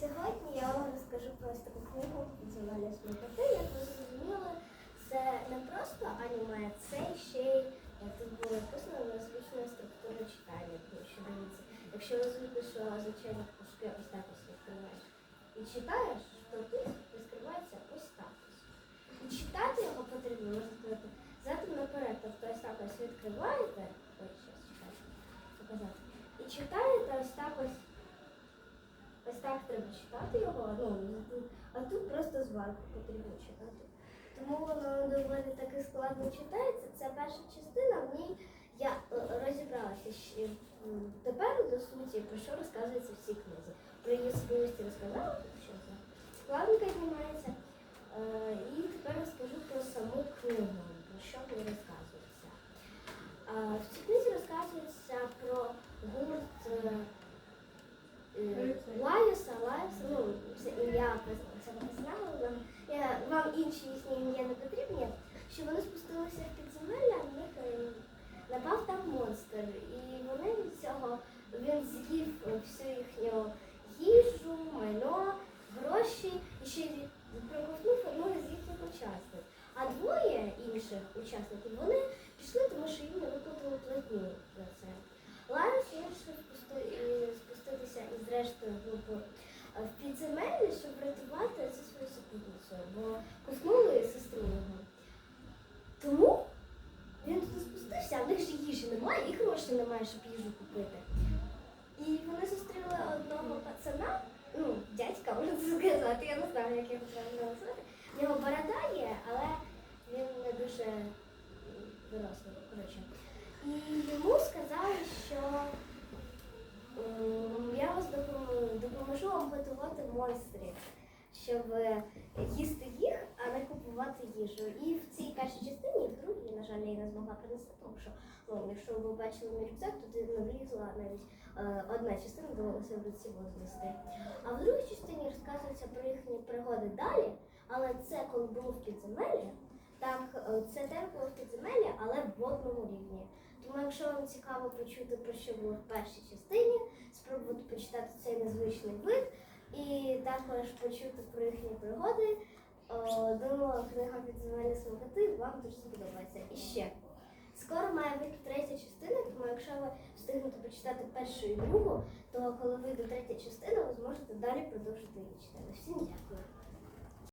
Сьогодні я вам розкажу про ось таку книгу «Національні смакоти». Як ви зрозуміли, це не просто аніме, це ще й як тут було написано незвична структура читання. Тому що дивіться, якщо ви звикли, що звичайно книжки ось так ось відкриваєш і читаєш, то тут розкривається ось так. І читати його потрібно, сказати, задом наперед. Тобто ось так ось відкриваєте, ось чекайте, показати. І читаєте ось так ось. Ось так треба читати його, ну, а тут просто зверху потрібно читати. Тому воно доволі таки складно читається. Це перша частина, в ній я е, розібралася ще тепер до суті, про що розказується в цій книзі. Про її особливості розказала, що це складненько знімається. Е, і тепер розкажу про саму книгу, про що в ній розказується. Е, в цій книзі розказується про гурт. е, Е, Лаюса, Лаюса, ну, це ім'я це знала. Я, вам інші їхні ім'я не потрібні, що вони спустилися в підземелля, в них е, напав там монстр. І вони від цього він з'їв е, всю їхню їжу, майно, гроші і ще й проковтнув одного з їхніх учасників. А двоє інших учасників вони пішли, тому що їм не виплатили платню за це. Ларис вирішив е, спуститися із рештою групи е, в підземеллі, щоб врятувати цю свою супутницю, бо куснули сестру його. Тому він туди спустився, а в них ж їжі немає, і грошей немає, щоб їжу купити. І вони зустріли одного пацана, ну, дядька, можна сказати, я не знаю, як його правильно назвати. В нього борода є, але він не дуже м, дорослий, коротше. І йому сказали, що м, я вас допоможу, допоможу вам монстрів, щоб їсти їх, а не купувати їжу. І в цій першій частині, в другій, на жаль, я не змогла принести, тому що ну, якщо ви бачили мій рюкзак, то ти не влізла навіть е, одна частина довелося в руці знести. А в другій частині розказується про їхні пригоди далі, але це коли було в підземеллі. Так, е, це теж було в підземеллі, але в водному рівні. Тому, якщо вам цікаво почути про що було в першій частині, спробувати почитати цей незвичний вид і також почути про їхні пригоди. Думаю, книга підземельні смакоти вам дуже сподобається. І ще скоро має вийти третя частина, тому якщо ви встигнете почитати першу і другу, то коли вийде третя частина, ви зможете далі продовжити її читати. Всім дякую.